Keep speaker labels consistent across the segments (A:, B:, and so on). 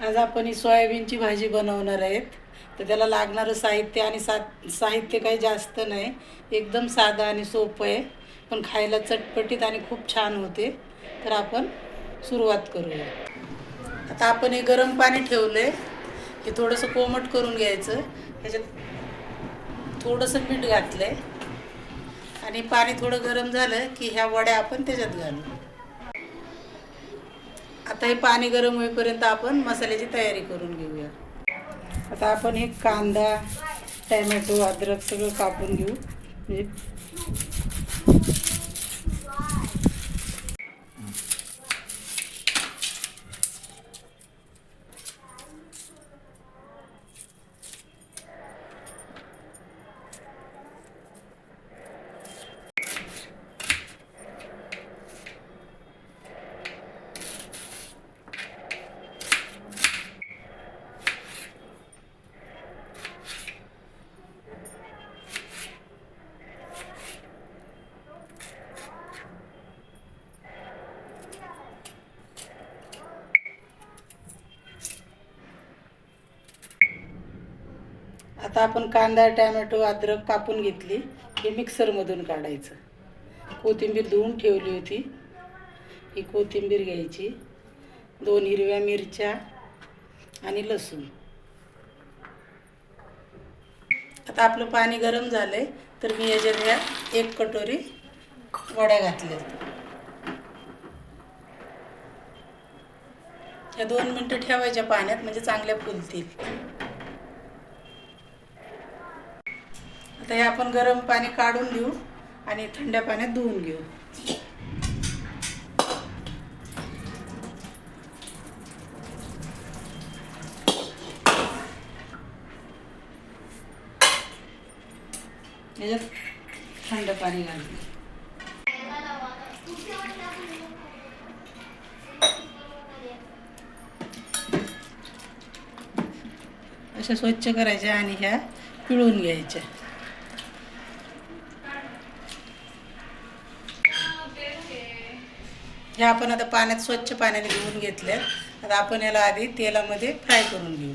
A: आज आपण ही सोयाबीनची भाजी बनवणार आहेत. तर त्याला लागणारं साहित्य आणि सा साहित्य काही जास्त नाही. एकदम साधं आणि सोपं आहे. पण खायला चटपटीत आणि खूप छान होते. तर आपण सुरुवात करूया. आता आपण हे गरम पाणी ठेवलं आहे हे थोडंसं कोमट करून घ्यायचं. त्याच्यात थोडंसं मीठ घातलं आहे आणि पाणी थोडं गरम झालं की ह्या वड्या आपण त्याच्यात घालू. आता हे पाणी गरम होईपर्यंत आपण मसाल्याची तयारी करून घेऊया. आता आपण हे कांदा टॅमॅटो अद्रक सगळं कापून घेऊ. म्हणजे आता आपण कांदा टॅमॅटो अद्रक कापून घेतली. हे मिक्सरमधून काढायचं. कोथिंबीर धुवून ठेवली होती. ही कोथिंबीर घ्यायची. दोन हिरव्या मिरच्या आणि लसूण. आता आपलं पाणी गरम झालं आहे तर मी याच्यात ह्या एक कटोरी वड्या घातल्या. या दोन मिनटं ठेवायच्या पाण्यात म्हणजे चांगल्या फुलतील. आता हे आपण गरम पाणी काढून घेऊ आणि थंड पाण्यात धुवून घेऊ. थंड पाणी घालू अशा स्वच्छ करायच्या आणि ह्या पिळून घ्यायच्या. ह्या आपण आता पाण्यात स्वच्छ पाण्याने धुवून घेतल्या. आता आपण याला आधी तेलामध्ये फ्राय करून घेऊ.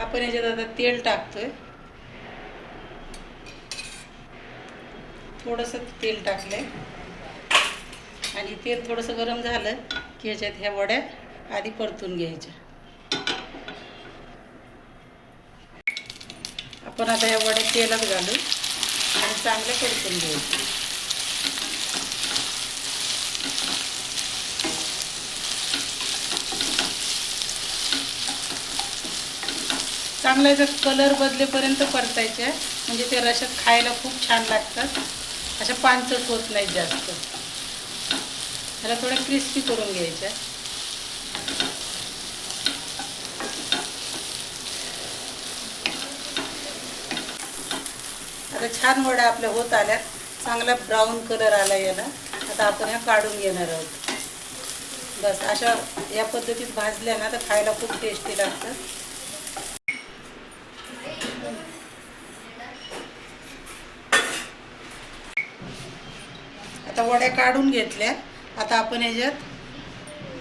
A: आपण याच्यात आता तेल टाकतोय. थोडंसं तेल टाकलंय. आणि तेल थोडंसं गरम झालं की याच्यात ह्या वड्या आधी परतून घ्यायच्या. आपण आता या वड्या तेलात घालू आणि चांगलं परतून घ्यायचं. चांगला याचा कलर बदलेपर्यंत परतायच्या म्हणजे ते रशात खायला खूप छान लागतात. अशा पानचट होत नाहीत जास्त. ह्याला थोड्या क्रिस्पी करून घ्यायच्या आता छान वड्या आपल्या होत आल्या चांगला ब्राऊन कलर आला याला. आता आपण ह्या काढून घेणार आहोत. बस अशा या पद्धतीत भाजल्या ना तर खायला खूप टेस्टी लागतं. आता वड्या काढून घेतल्या. आता आपण याच्यात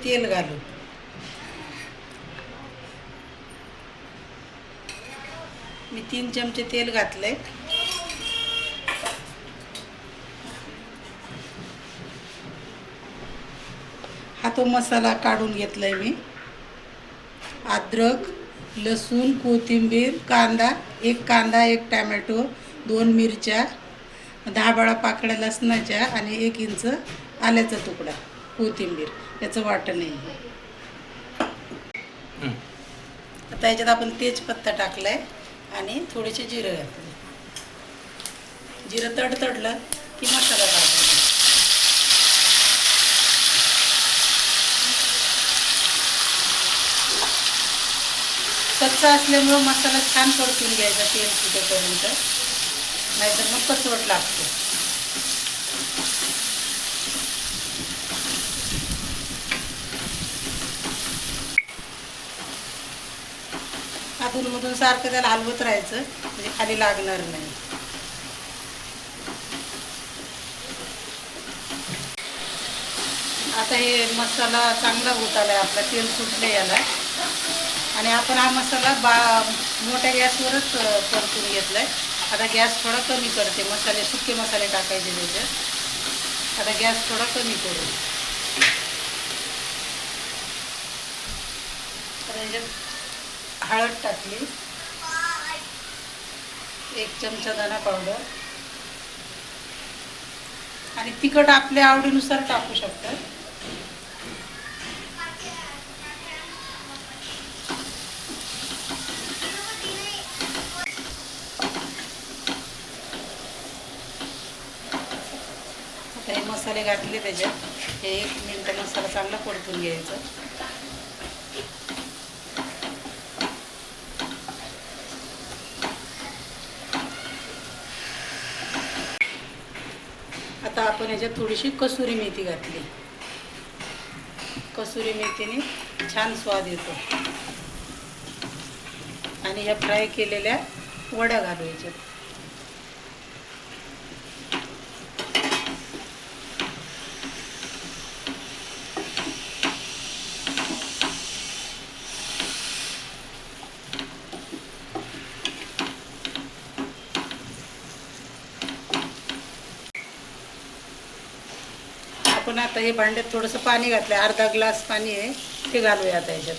A: तेल घालू. मी तीन चमचे तेल घातले तो मसाला काढून घेतलाय मी. अद्रक लसूण कोथिंबीर कांदा एक कांदा एक टॅमॅटो दोन मिरच्या दहा बारा पाकळ्या लसणाच्या आणि एक इंच आल्याचा तुकडा कोथिंबीर. याचं वाटण आहे. आता याच्यात आपण तेजपत्ता टाकलाय आणि थोडेसे जिरं घातले जिरं तडतडलं की मसाला टाकायचा कच्चा असल्यामुळं मसाला छान परतून घ्यायचा तेल सुटेपर्यंत. नाहीतर मग कचवट लागतो. अधूनमधून सारखं त्याला हलवत राहायचं म्हणजे खाली लागणार नाही. आता हे मसाला चांगला होत आलाय आपला तेल सुटलं याला. आणि आपण हा मसाला बा मोठ्या गॅसवरच परतून घेतला आहे आता गॅस थोडा कमी करते. मसाले सुके मसाले टाकायचे त्याच्यात आता गॅस थोडा कमी करू. ह्याच्यात हळद टाकली. एक चमचा धना पावडर. आणि तिखट आपल्या आवडीनुसार टाकू शकतात आता हे मसाले घातले त्याच्यात. हे एक मिनटं मसाला चांगला परतून घ्यायचा. आता आपण याच्यात थोडीशी कसुरी मेथी घातली. कसुरी मेथीने छान स्वाद येतो. आणि ह्या फ्राय केलेल्या वड्या घालू याच्यात. आपण आता हे भांड्यात थोडंसं पाणी घातलं अर्धा ग्लास पाणी आहे ते घालूया आता याच्यात.